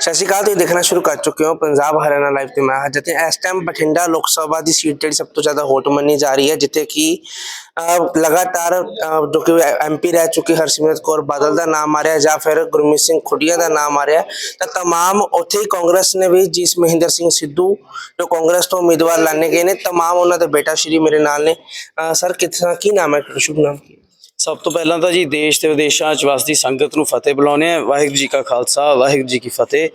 ਸਤਿ ਸ਼੍ਰੀ ਅਕਾਲ, ਤੁਸੀਂ ਦੇਖਣਾ ਸ਼ੁਰੂ ਕਰ ਚੁੱਕੇ ਹੋ ਪੰਜਾਬ ਹਰਿਆਣਾ ਲਾਈਵ ਤੇ ਮੈਂ ਹਾਂ ਜਿੱਥੇ ਇਸ ਟਾਈਮ ਬਠਿੰਡਾ ਲੋਕ ਸਭਾ ਦੀ ਸੀਟ ਜਿਹੜੀ ਸਭ ਤੋਂ ਜ਼ਿਆਦਾ ਹੋਟ ਮੰਨੀ ਜਾ ਰਹੀ ਹੈ, ਜਿੱਥੇ ਕਿ ਲਗਾਤਾਰ ਜੋ ਕਿ ਐਮਪੀ ਰਹਿ ਚੁੱਕੀ ਹਰਸਿਮਰਤ ਕੌਰ ਬਾਦਲ ਦਾ ਨਾਮ ਆ ਰਿਹਾ ਜਾਂ ਫਿਰ ਗੁਰਮੀਤ ਸਿੰਘ ਖੁੱਡੀਆਂ ਦਾ ਨਾਮ ਆ ਰਿਹਾ, ਤਾਂ ਤਮਾਮ ਉੱਥੇ ਹੀ ਕਾਂਗਰਸ ਨੇ ਵੀ ਜਿਸ ਮਹਿੰਦਰ ਸਿੰਘ ਸਿੱਧੂ, ਜੋ ਕਾਂਗਰਸ ਤੋਂ ਉਮੀਦਵਾਰ ਲਾਣੇ ਗਏ ਨੇ, ਤਮਾਮ ਉਹਨਾਂ ਦੇ ਬੇਟਾ ਸ਼੍ਰੀ ਮੇਰੇ ਨਾਲ ਨੇ। ਸਰ ਕਿਤਨਾ ਕੀ ਨਾਮ ਹੈ? ਸ਼ੁਭ ਨਾਮ ਕੀ ਸਭ ਤੋਂ ਪਹਿਲਾਂ ਤਾਂ ਜੀ ਦੇਸ਼ ਤੇ ਵਿਦੇਸ਼ਾਂ ਚ ਵਸਦੀ ਸੰਗਤ ਨੂੰ ਫਤਿਹ ਬੁਲਾਉਂਦੇ ਆ ਵਾਹਿਗੁਰੂ ਜੀ ਕਾ ਖਾਲਸਾ ਵਾਹਿਗੁਰੂ ਜੀ ਕੀ ਫਤਿਹ।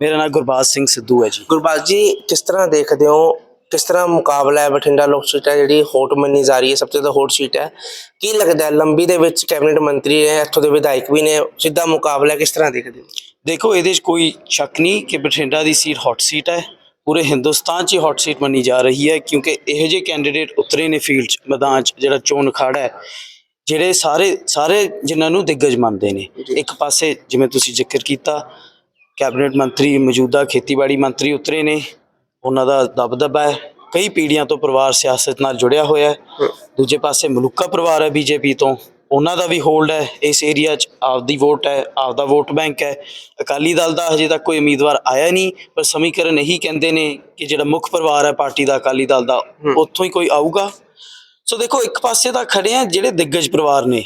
ਮੇਰਾ ਨਾਮ ਗੁਰਬਾਜ ਸਿੰਘ ਸਿੱਧੂ ਹੈ ਜੀ। ਗੁਰਬਾਜ ਜੀ ਕਿਸ ਤਰ੍ਹਾਂ ਦੇਖਦੇ ਹੋ? ਕਿਸ ਤਰ੍ਹਾਂ ਮੁਕਾਬਲਾ ਹੈ ਬਠਿੰਡਾ ਲੋਕ ਸੀਟ ਹੈ ਜਿਹੜੀ ਹੋਟ ਮੰਨੀ ਜਾ ਰਹੀ ਹੈ ਸਭ ਤੋਂ ਜ਼ਿਆਦਾ ਹੋਟ ਸੀਟ ਹੈ। ਕੀ ਲੱਗਦਾ ਹੈ ਲੰਬੀ ਦੇ ਵਿੱਚ ਕੈਬਨਿਟ ਮੰਤਰੀ ਹੈ ਇੱਥੋਂ ਦੇ ਵਿਧਾਇਕ ਵੀ ਨੇ ਸਿੱਧਾ ਮੁਕਾਬਲਾ ਕਿਸ ਤਰ੍ਹਾਂ ਦੇਖਦੇ ਹੋ? ਦੇਖੋ ਇਹਦੇ 'ਚ ਕੋਈ ਸ਼ੱਕ ਨਹੀਂ ਕਿ ਬਠਿੰਡਾ ਦੀ ਸੀਟ ਹੌਟ ਸੀਟ ਹੈ। ਪੂਰੇ ਹਿੰਦੁਸਤਾਨ 'ਚ ਹੀ ਹੌਟ ਸੀਟ ਮੰਨੀ ਜਾ ਰਹੀ ਹੈ ਕਿਉਂਕਿ ਇਹੋ ਜਿਹੇ ਕੈਂਡੀਡੇਟ ਉਤਰੇ ਨੇ ਫੀਲਡ 'ਚ ਮੈਦਾਨ 'ਚ ਜਿਹੜਾ ਚੋਣ ਅਖਾੜਾ ਹੈ। ਜਿਹੜੇ ਸਾਰੇ ਸਾਰੇ ਜਿਨ੍ਹਾਂ ਨੂੰ ਦਿੱਗਜ ਮੰਨਦੇ ਨੇ। ਇੱਕ ਪਾਸੇ ਜਿਵੇਂ ਤੁਸੀਂ ਜ਼ਿਕਰ ਕੀਤਾ ਕੈਬਨਿਟ ਮੰਤਰੀ ਮੌਜੂਦਾ ਖੇਤੀਬਾੜੀ ਮੰਤਰੀ ਉਤਰੇ ਨੇ ਉਹਨਾਂ ਦਾ ਦਬਦਬਾ ਹੈ। ਕਈ ਪੀੜ੍ਹੀਆਂ ਤੋਂ ਪਰਿਵਾਰ ਸਿਆਸਤ ਨਾਲ ਜੁੜਿਆ ਹੋਇਆ ਹੈ। ਦੂਜੇ ਪਾਸੇ ਮਲੂਕਾ ਪਰਿਵਾਰ ਹੈ ਬੀਜੇਪੀ ਤੋਂ। ਉਹਨਾਂ ਦਾ ਵੀ ਹੋਲਡ ਹੈ। ਇਸ ਏਰੀਆ 'ਚ ਆਪਦੀ ਵੋਟ ਹੈ ਆਪਦਾ ਵੋਟ ਬੈਂਕ ਹੈ। ਅਕਾਲੀ ਦਲ ਦਾ ਹਜੇ ਤੱਕ ਕੋਈ ਉਮੀਦਵਾਰ ਆਇਆ ਨਹੀਂ ਪਰ ਸਮੀਕਰਨ ਇਹੀ ਕਹਿੰਦੇ ਨੇ ਕਿ ਜਿਹੜਾ ਮੁੱਖ ਪਰਿਵਾਰ ਹੈ ਪਾਰਟੀ ਦਾ ਅਕਾਲੀ ਦਲ ਦਾ ਉੱਥੋਂ ਹੀ ਕੋਈ ਆਊਗਾ। ਸੋ ਦੇਖੋ, ਇੱਕ ਪਾਸੇ ਤਾਂ ਖੜੇ ਆ ਜਿਹੜੇ ਦਿੱਗਜ ਪਰਿਵਾਰ ਨੇ।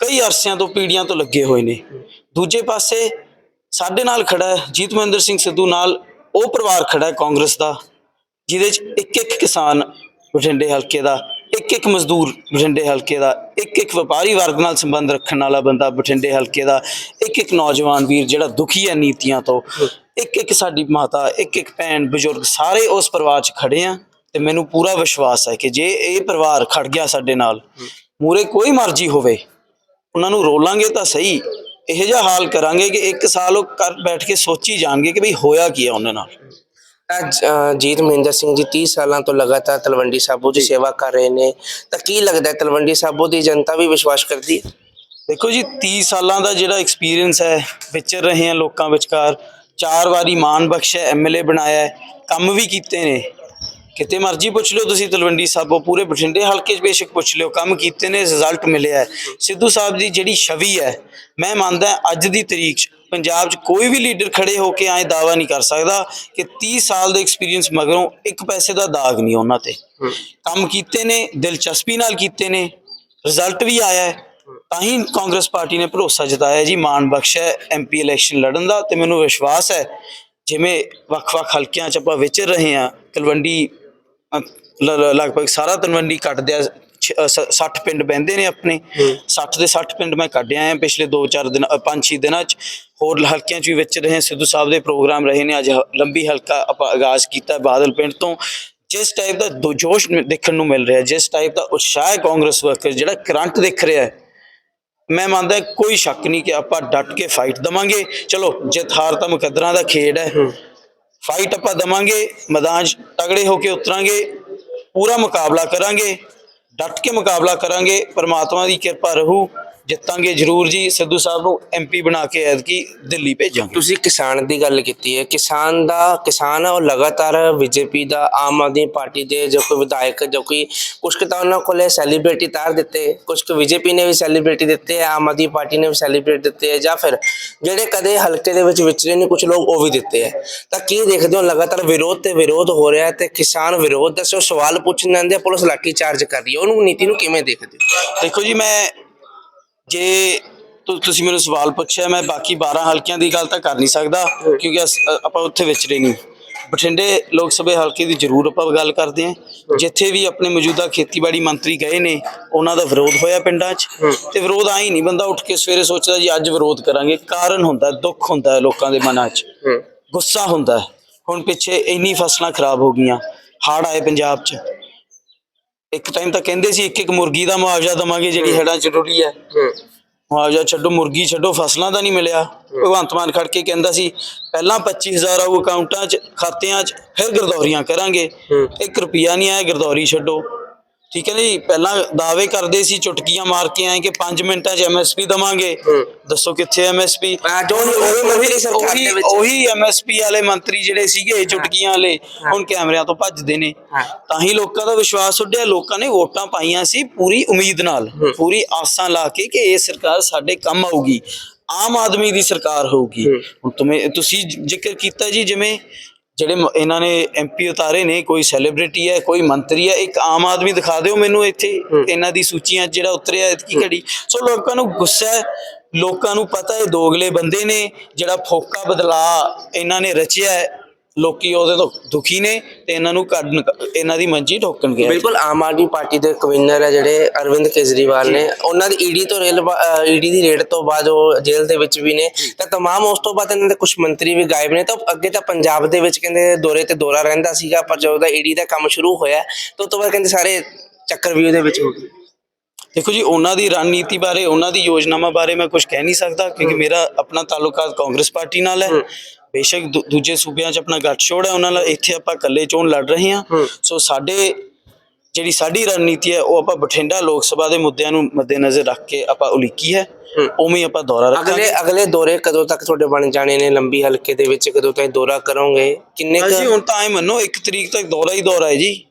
ਕਈ ਅਰਸਿਆਂ ਤੋਂ ਪੀੜੀਆਂ ਤੋਂ ਲੱਗੇ ਹੋਏ ਨੇ। ਦੂਜੇ ਪਾਸੇ ਸਾਡੇ ਨਾਲ ਖੜਾ ਹੈ ਜੀਤ ਮਹਿੰਦਰ ਸਿੰਘ ਸਿੱਧੂ ਨਾਲ, ਉਹ ਪਰਿਵਾਰ ਖੜਾ ਹੈ ਕਾਂਗਰਸ ਦਾ, ਜਿਹਦੇ ਚ ਇੱਕ ਇੱਕ ਕਿਸਾਨ ਬਠਿੰਡੇ ਹਲਕੇ ਦਾ ਇੱਕ ਇੱਕ ਮਜ਼ਦੂਰ ਬਠਿੰਡੇ ਹਲਕੇ ਦਾ ਇੱਕ ਇੱਕ ਵਪਾਰੀ ਵਰਗ ਨਾਲ ਸੰਬੰਧ ਰੱਖਣ ਵਾਲਾ ਬੰਦਾ ਬਠਿੰਡੇ ਹਲਕੇ ਦਾ ਇੱਕ ਇੱਕ ਨੌਜਵਾਨ ਵੀਰ ਜਿਹੜਾ ਦੁਖੀ ਹੈ ਨੀਤੀਆਂ ਤੋਂ ਇੱਕ ਇੱਕ ਸਾਡੀ ਮਾਤਾ ਇੱਕ ਇੱਕ ਭੈਣ ਬਜ਼ੁਰਗ ਸਾਰੇ ਉਸ ਪਰਿਵਾਰ 'ਚ ਖੜੇ ਆ। ਤੇ ਮੈਨੂੰ ਪੂਰਾ ਵਿਸ਼ਵਾਸ ਹੈ ਕਿ ਜੇ ਇਹ ਪਰਿਵਾਰ ਖੜ ਗਿਆ ਸਾਡੇ ਨਾਲ ਮੂਰੇ ਕੋਈ ਮਰਜ਼ੀ ਹੋਵੇ ਉਹਨਾਂ ਨੂੰ ਰੋਲਾਂਗੇ ਤਾਂ ਸਹੀ ਇਹੋ ਜਿਹਾ ਹਾਲ ਕਰਾਂਗੇ ਕਿ ਇੱਕ ਸਾਲ ਉਹ ਕਰ ਬੈਠ ਕੇ ਸੋਚੀ ਜਾਣਗੇ ਕਿ ਭਈ ਹੋਇਆ ਕੀ ਹੈ ਉਹਨਾਂ ਨਾਲ। ਜੀਤ ਮਹਿੰਦਰ ਸਿੰਘ ਜੀ 30 ਸਾਲਾਂ ਤੋਂ ਲਗਾਤਾਰ ਤਲਵੰਡੀ ਸਾਬੋ ਦੀ ਸੇਵਾ ਕਰ ਰਹੇ ਨੇ। ਤਾਂ ਕੀ ਲੱਗਦਾ ਹੈ ਤਲਵੰਡੀ ਸਾਬੋ ਦੀ ਜਨਤਾ ਵੀ ਵਿਸ਼ਵਾਸ ਕਰਦੀ ਹੈ? ਦੇਖੋ ਜੀ 30 ਸਾਲਾਂ ਦਾ ਜਿਹੜਾ ਐਕਸਪੀਰੀਅੰਸ ਹੈ ਵਿਚਰ ਰਹੇ ਹਾਂ ਲੋਕਾਂ ਵਿਚਕਾਰ ਚਾਰ ਵਾਰੀ ਮਾਨ ਬਖਸ਼ਿਆ ਐਮਐਲਏ ਬਣਾਇਆ ਕੰਮ ਵੀ ਕੀਤੇ ਨੇ। ਕਿਤੇ ਮਰਜ਼ੀ ਪੁੱਛ ਲਿਓ, ਤੁਸੀਂ ਤਲਵੰਡੀ ਸਾਬੋ ਪੂਰੇ ਬਠਿੰਡੇ ਹਲਕੇ 'ਚ ਬੇਸ਼ੱਕ ਪੁੱਛ ਲਿਓ, ਕੰਮ ਕੀਤੇ ਨੇ ਰਿਜ਼ਲਟ ਮਿਲਿਆ ਹੈ। ਸਿੱਧੂ ਸਾਹਿਬ ਦੀ ਜਿਹੜੀ ਛਵੀ ਹੈ, ਮੈਂ ਮੰਨਦਾ ਅੱਜ ਦੀ ਤਰੀਕ 'ਚ ਪੰਜਾਬ 'ਚ ਕੋਈ ਵੀ ਲੀਡਰ ਖੜੇ ਹੋ ਕੇ ਐਂ ਦਾਵਾ ਨਹੀਂ ਕਰ ਸਕਦਾ ਕਿ 30 ਸਾਲ ਦੇ ਐਕਸਪੀਰੀਅੰਸ ਮਗਰੋਂ ਇੱਕ ਪੈਸੇ ਦਾ ਦਾਗ ਨਹੀਂ ਉਹਨਾਂ ਤੇ ਕੰਮ ਕੀਤੇ ਨੇ, ਦਿਲਚਸਪੀ ਨਾਲ ਕੀਤੇ ਨੇ ਰਿਜ਼ਲਟ ਵੀ ਆਇਆ ਹੈ ਤਾਂ ਹੀ ਕਾਂਗਰਸ ਪਾਰਟੀ ਨੇ ਭਰੋਸਾ ਜਤਾਇਆ ਜੀ ਮਾਨ ਬਖਸ਼ ਹੈ ਐਮਪੀ ਇਲੈਕਸ਼ਨ ਲੜਨ ਦਾ ਤੇ ਮੈਨੂੰ ਵਿਸ਼ਵਾਸ ਹੈ, ਜਿਵੇਂ ਵੱਖ-ਵੱਖ ਹਲਕਿਆਂ 'ਚ ਆਪਾਂ ਵਿਚਰ ਰਹੇ ਹਾਂ, ਤਲਵੰਡੀ ਲਗਭਗ ਸਾਰਾ ਤਲਵੰਡੀ ਕੱਟਦਿਆ 60 ਪਿੰਡ ਬਹਿੰਦੇ ਨੇ ਆਪਣੇ। 60 ਦੇ 60 ਪਿੰਡ ਮੈਂ ਕੱਢਿਆ ਆ ਪਿਛਲੇ 2-4 ਦਿਨ 5-6 ਦਿਨਾਂ 'ਚ। ਹੋਰ ਹਲਕਿਆਂ 'ਚ ਵੀ ਵਿਚ ਰਹੇ ਸਿੱਧੂ ਸਾਹਿਬ ਦੇ ਪ੍ਰੋਗਰਾਮ ਰਹੇ ਨੇ। ਅੱਜ ਲੰਬੀ ਹਲਕਾ ਆਪਾਂ ਆਗਾਜ਼ ਕੀਤਾ ਬਾਦਲ ਪਿੰਡ ਤੋਂ। ਜਿਸ ਟਾਈਪ ਦਾ ਦੋ- ਜੋਸ਼ ਦੇਖਣ ਨੂੰ ਮਿਲ ਰਿਹਾ ਜਿਸ ਟਾਈਪ ਦਾ ਉਤਸ਼ਾਹ ਕਾਂਗਰਸ ਵਰਕਰ ਜਿਹੜਾ ਕਰੰਟ ਦਿਖ ਰਿਹਾ ਹੈ ਮੈਂ ਮੰਨਦਾ ਕੋਈ ਸ਼ੱਕ ਨਹੀਂ ਕਿ ਆਪਾਂ ਡਟ ਕੇ ਫਾਈਟ ਦਵਾਂਗੇ। ਚਲੋ ਜਿੱਤ ਹਾਰ ਤਾਂ ਮੁਕੱਦਰਾਂ ਦਾ ਖੇਡ ਹੈ। ਫਾਈਟ ਆਪਾਂ ਦਵਾਂਗੇ, ਮੈਦਾਨ 'ਚ ਤਗੜੇ ਹੋ ਕੇ ਉਤਰਾਂਗੇ, ਪੂਰਾ ਮੁਕਾਬਲਾ ਕਰਾਂਗੇ, ਡਟ ਕੇ ਮੁਕਾਬਲਾ ਕਰਾਂਗੇ, ਪਰਮਾਤਮਾ ਦੀ ਕਿਰਪਾ ਰਹੂ। ਜਿੱਤਾਂਗੇ ਜ਼ਰੂਰ ਜੀ। ਸਿੱਧੂ ਸਾਹਿਬ ਨੂੰ ਐਮਪੀ ਬਣਾ ਕੇ ਐਤਕੀ ਦਿੱਲੀ ਭੇਜਾਂਗੇ। ਤੁਸੀਂ ਕਿਸਾਨ ਦੀ ਗੱਲ ਕੀਤੀ ਹੈ। ਕਿਸਾਨ ਦਾ ਕਿਸਾਨ ਹੈ ਉਹ ਲਗਾਤਾਰ ਬੀਜੇਪੀ ਦਾ ਆਮ ਆਦਮੀ ਪਾਰਟੀ ਦੇ ਜੋ ਕੋਈ ਵਿਧਾਇਕ ਜੋ ਕੋਈ ਕੁਝ ਕੁ ਤਾਂ ਉਹਨਾਂ ਕੋਲੇ ਸੈਲੀਬ੍ਰਿਟੀ ਤਾਰ ਦਿੱਤੇ। ਕੁਝ ਕੁ ਬੀਜੇਪੀ ਨੇ ਵੀ ਸੈਲੀਬ੍ਰਿਟੀ ਦਿੱਤੇ ਹੈ ਆਮ ਆਦਮੀ ਪਾਰਟੀ ਨੇ ਵੀ ਸੈਲੀਬ੍ਰਿਟੀ ਦਿੱਤੇ ਹੈ। ਜਾਂ ਫਿਰ ਜਿਹੜੇ ਕਦੇ ਹਲਕੇ ਦੇ ਵਿੱਚ ਵਿਚਰੇ ਨੇ ਕੁਝ ਲੋਕ ਉਹ ਵੀ ਦਿੱਤੇ ਹੈ। ਤਾਂ ਕੀ ਦੇਖਦੇ ਹੋ? ਲਗਾਤਾਰ ਵਿਰੋਧ ਤੇ ਵਿਰੋਧ ਹੋ ਰਿਹਾ ਹੈ ਤੇ ਕਿਸਾਨ ਵਿਰੋਧ ਦੱਸੋ। ਸਵਾਲ ਪੁੱਛਣ ਜਾਂਦੇ ਆ, ਪੁਲਿਸ ਲਾਠੀ ਚਾਰਜ ਕਰ ਰਹੀ ਹੈ। ਉਹਨੂੰ ਨੀਤੀ ਨੂੰ ਕਿਵੇਂ ਦੇਖਦੇ ਹੋ? ਦੇਖੋ ਜੀ ਮੈਂ ਜੇ ਤੁ- ਤੁਸੀਂ ਮੈਨੂੰ ਸਵਾਲ ਪੁੱਛਿਆ ਮੈਂ ਬਾਕੀ 12 ਹਲਕਿਆਂ ਦੀ ਗੱਲ ਤਾਂ ਕਰ ਨਹੀਂ ਸਕਦਾ ਕਿਉਂਕਿ ਅਸ- ਅ- ਆਪਾਂ ਉੱਥੇ ਵਿਚਰੇ ਨਹੀਂ। ਬਠਿੰਡੇ ਲੋਕ ਸਭਾ ਹਲਕੇ ਦੀ ਜ਼ਰੂਰ ਆਪਾਂ ਗੱਲ ਕਰਦੇ ਹਾਂ। ਜਿੱਥੇ ਵੀ ਆਪਣੇ ਮੌਜੂਦਾ ਖੇਤੀਬਾੜੀ ਮੰਤਰੀ ਗਏ ਨੇ ਉਹਨਾਂ ਦਾ ਵਿਰੋਧ ਹੋਇਆ ਪਿੰਡਾਂ 'ਚ। ਤੇ ਵਿਰੋਧ ਆਈ ਨਹੀਂ ਬੰਦਾ ਉੱਠ ਕੇ ਸਵੇਰੇ ਸੋਚਦਾ ਜੀ ਅੱਜ ਵਿਰੋਧ ਕਰਾਂਗੇ। ਕਾਰਨ ਹੁੰਦਾ ਦੁੱਖ ਹੁੰਦਾ ਲੋਕਾਂ ਦੇ ਮਨਾਂ 'ਚ। ਗੁੱਸਾ ਹੁੰਦਾ ਹੈ। ਹੁਣ ਪਿੱਛੇ ਇੰਨੀ ਫਸਲਾਂ ਖਰਾਬ ਹੋ ਗਈਆਂ ਹੜ੍ਹ ਆਏ ਪੰਜਾਬ 'ਚ। ਇੱਕ ਟਾਈਮ ਤਾਂ ਕਹਿੰਦੇ ਸੀ ਇੱਕ ਇੱਕ ਮੁਰਗੀ ਦਾ ਮੁਆਵਜ਼ਾ ਦਵਾਂਗੇ ਜਿਹੜੀ ਹੜ੍ਹਾਂ 'ਚ ਰੁੜੀ ਹੈ। ਮੁਆਵਜ਼ਾ ਛੱਡੋ ਮੁਰਗੀ ਛੱਡੋ ਫਸਲਾਂ ਦਾ ਨਹੀਂ ਮਿਲਿਆ। ਭਗਵੰਤ ਮਾਨ ਖੜ ਕੇ ਕਹਿੰਦਾ ਸੀ ਪਹਿਲਾਂ 25000 ਆਊ ਅਕਾਊਂਟਾਂ 'ਚ ਖਾਤਿਆਂ 'ਚ ਫਿਰ ਗਰਦੌਰੀਆਂ ਕਰਾਂਗੇ। 1 ਰੁਪਿਆ ਨਹੀਂ ਆਇਆ ਗਰਦੌਰੀ ਛੱਡੋ। ਠੀਕ ਹੈ ਜੀ ਪਹਿਲਾਂ ਦਾਅਵੇ ਕਰਦੇ ਸੀ ਚੁਟਕੀਆਂ ਮਾਰ ਕੇ ਆਏ ਕਿ 5 ਮਿੰਟਾਂ 'ਚ ਐਮਐਸਪੀ ਦਵਾਂਗੇ। ਦੱਸੋ ਕਿੱਥੇ ਐਮਐਸਪੀ ਉਹੀ- ਐਮਐਸਪੀ ਵਾਲੇ ਮੰਤਰੀ ਜਿਹੜੇ ਸੀਗੇ ਚੁਟਕੀਆਂ ਵਾਲੇ ਹੁਣ ਕੈਮਰਿਆਂ ਤੋਂ ਭੱਜਦੇ ਨੇ। ਤਾਂ ਹੀ ਲੋਕਾਂ ਦਾ ਵਿਸ਼ਵਾਸ ਉੱਡਿਆ ਲੋਕਾਂ ਨੇ ਵੋਟਾਂ ਪਾਈਆਂ ਸੀ ਪੂਰੀ ਉਮੀਦ ਨਾਲ। ਪੂਰੀ ਆਸਾਂ ਲਾ ਕੇ ਕਿ ਇਹ ਸਰਕਾਰ ਸਾਡੇ ਕੰਮ ਆਊਗੀ। ਆਮ ਆਦਮੀ ਦੀ ਸਰਕਾਰ ਹੋਊਗੀ। ਹੁਣ ਤੁਮੇ ਤੁਸੀਂ ਜ਼ਿਕਰ ਕੀਤਾ ਜੀ ਜਿਵੇਂ ਜਿਹੜੇ ਮ- ਇਹਨਾਂ ਨੇ ਐਮਪੀ ਉਤਾਰੇ ਨੇ ਕੋਈ ਸੈਲੀਬ੍ਰਿਟੀ ਹੈ ਕੋਈ ਮੰਤਰੀ ਹੈ ਇੱਕ ਆਮ ਆਦਮੀ ਦਿਖਾ ਦਿਓ ਮੈਨੂੰ ਇੱਥੇ। ਇਹਨਾਂ ਦੀ ਸੂਚੀਆਂ 'ਚ ਜਿਹੜਾ ਉਤਰਿਆ ਕੀ ਘੜੀ ਸੋ ਲੋਕਾਂ ਨੂੰ ਗੁੱਸਾ ਹੈ ਲੋਕਾਂ ਨੂੰ ਪਤਾ ਹੈ ਦੋਗਲੇ ਬੰਦੇ ਨੇ ਜਿਹੜਾ ਫੋਕਾ ਬਦਲਾ ਇਹਨਾਂ ਨੇ ਰਚਿਆ ਹੈ ਲੋਕੀ ਉਹਦੇ ਤੋਂ ਦੁਖੀ ਨੇ ਤੇ ਇਹਨਾਂ ਨੂੰ ਕੱਢ ਇਹਨਾਂ ਦੀ ਮੰਜੀ ਠੋਕਣਗੇ ਬਿਲਕੁਲ ਆਮ ਆਦਮੀ ਪਾਰਟੀ ਦੇ ਕਨਵੀਨਰ ਹੈ ਜਿਹੜੇ ਅਰਵਿੰਦ ਕੇਜਰੀਵਾਲ ਨੇ। ਉਹਨਾਂ ਦੀ ਈਡੀ ਤੋਂ ਰੇਲ ਈਡੀ ਦੀ ਰੇਡ ਤੋਂ ਬਾਅਦ ਉਹ ਜੇਲ੍ਹ ਦੇ ਵਿੱਚ ਵੀ ਨੇ। ਤਾਂ ਤਮਾਮ ਉਸ ਤੋਂ ਬਾਅਦ ਇਹਨਾਂ ਦੇ ਕੁਝ ਮੰਤਰੀ ਵੀ ਗਾਇਬ ਨੇ। ਤਾਂ ਅੱਗੇ ਤਾਂ ਪੰਜਾਬ ਦੇ ਵਿੱਚ ਕਹਿੰਦੇ ਦੌਰੇ ਤੇ ਦੌਰਾ ਰਹਿੰਦਾ ਸੀਗਾ ਪਰ ਜਦੋਂ ਦਾ ਈਡੀ ਦਾ ਕੰਮ ਸ਼ੁਰੂ ਹੋਇਆ ਤਾਂ ਉਸ ਤੋਂ ਬਾਅਦ ਕਹਿੰਦੇ ਸਾਰੇ ਚੱਕਰਵਿਊਹ ਦੇ ਵਿੱਚ ਹੋ ਗਏ। ਦੇਖੋ ਜੀ ਉਹਨਾਂ ਦੀ ਰਣਨੀਤੀ ਬਾਰੇ ਉਹਨਾਂ ਦੀ ਯੋਜਨਾਵਾਂ ਬਾਰੇ ਮੈਂ ਕੁਝ ਕਹਿ ਨਹੀਂ ਸਕਦਾ ਕਿਉਂਕਿ ਮੇਰਾ ਆਪਣਾ ਤਾਲੁਕਾਤ ਕਾਂਗਰਸ ਪਾਰਟੀ ਨਾਲ ਹੂੰ। ਬੇਸ਼ੱਕ ਦੂ- ਦੂਜੇ ਸੂਬਿਆਂ 'ਚ ਆਪਣਾ ਗੱਠਜੋੜ ਹੈ ਉਹਨਾਂ ਨਾਲ ਇੱਥੇ ਆਪਾਂ ਇਕੱਲੇ ਚੋਣ ਲੜ ਰਹੇ ਹਾਂ। ਸੋ ਸਾਡੇ ਜਿਹੜੀ ਸਾਡੀ ਰਣਨੀਤੀ ਹੈ ਉਹ ਆਪਾਂ ਬਠਿੰਡਾ ਲੋਕ ਸਭਾ ਦੇ ਮੁੱਦਿਆਂ ਨੂੰ ਮੱਦੇਨਜ਼ਰ ਰੱਖ ਕੇ ਆਪਾਂ ਉਲੀਕੀ ਹੈ। ਉਵੇਂ ਹੀ ਆਪਾਂ ਦੌਰਾ ਰੱਖਾਂਗੇ। ਅਗਲੇ ਅਗਲੇ ਦੌਰੇ ਕਦੋਂ ਤੱਕ ਤੁਹਾਡੇ ਬਣ ਜਾਣੇ ਨੇ? ਲੰਬੀ ਹਲਕੇ ਦੇ ਵਿੱਚ ਕਦੋਂ ਤੱਕ ਦੌਰਾ ਕਰੋਗੇ? ਕਿੰਨੇ ਕੁ- ਅਸੀਂ ਹੁਣ ਤਾਂ ਐ ਮੰਨੋ 1 ਤਰੀਕ ਤੱਕ ਦੌਰਾ ਹੀ ਦੌਰਾ ਹੈ ਜੀ।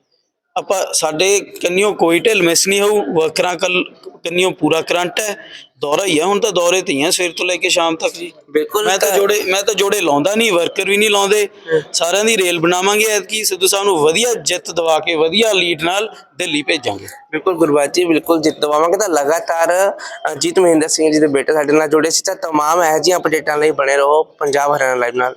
ਆਪਾਂ ਸਾਡੇ ਕੰਨਿਓ ਕੋਈ ਢਿੱਲ ਮਿਸ ਨਹੀਂ ਹੋਊ ਵਰਕਰਾਂ ਕੱਲ ਕੰਨਿਓ ਪੂਰਾ ਕਰੰਟ ਹੈ। ਦੌਰਾ ਹੀ ਹੈ ਹੁਣ ਤਾਂ ਦੌਰੇ ਤੇ ਹੀ ਹੈ ਸਵੇਰ ਤੋਂ ਲੈ ਕੇ ਸ਼ਾਮ ਤੱਕ ਜੀ। ਬਿਲਕੁਲ ਮੈਂ ਤਾਂ ਜੋੜੇ ਮੈਂ ਤਾਂ ਜੋੜੇ ਲਾਉਂਦਾ ਨਹੀਂ ਵਰਕਰ ਵੀ ਨਹੀਂ ਲਾਉਂਦੇ। ਸਾਰਿਆਂ ਦੀ ਰੇਲ ਬਣਾਵਾਂਗੇ ਐਤਕੀ ਸਿੱਧੂ ਸਾਹਿਬ ਨੂੰ ਵਧੀਆ ਜਿੱਤ ਦਵਾ ਕੇ ਵਧੀਆ ਲੀਡ ਨਾਲ ਦਿੱਲੀ ਭੇਜਾਂਗੇ। ਬਿਲਕੁਲ ਗੁਰਬਾਜ ਜੀ ਬਿਲਕੁਲ ਜਿੱਤ ਦਵਾਵਾਂਗੇ ਤਾਂ ਲਗਾਤਾਰ ਅਜੀਤ ਮਹਿੰਦਰ ਸਿੰਘ ਜੀ ਦੇ ਬੇਟੇ ਸਾਡੇ ਨਾਲ ਜੁੜੇ ਸੀ ਤਾਂ ਤਮਾਮ ਇਹੋ ਜਿਹੀਆਂ ਅਪਡੇਟਾਂ ਲਈ ਬਣੇ ਰਹੋ ਪੰਜਾਬ ਹਰਿਆਣਾ ਲਾਈਵ ਨਾਲ।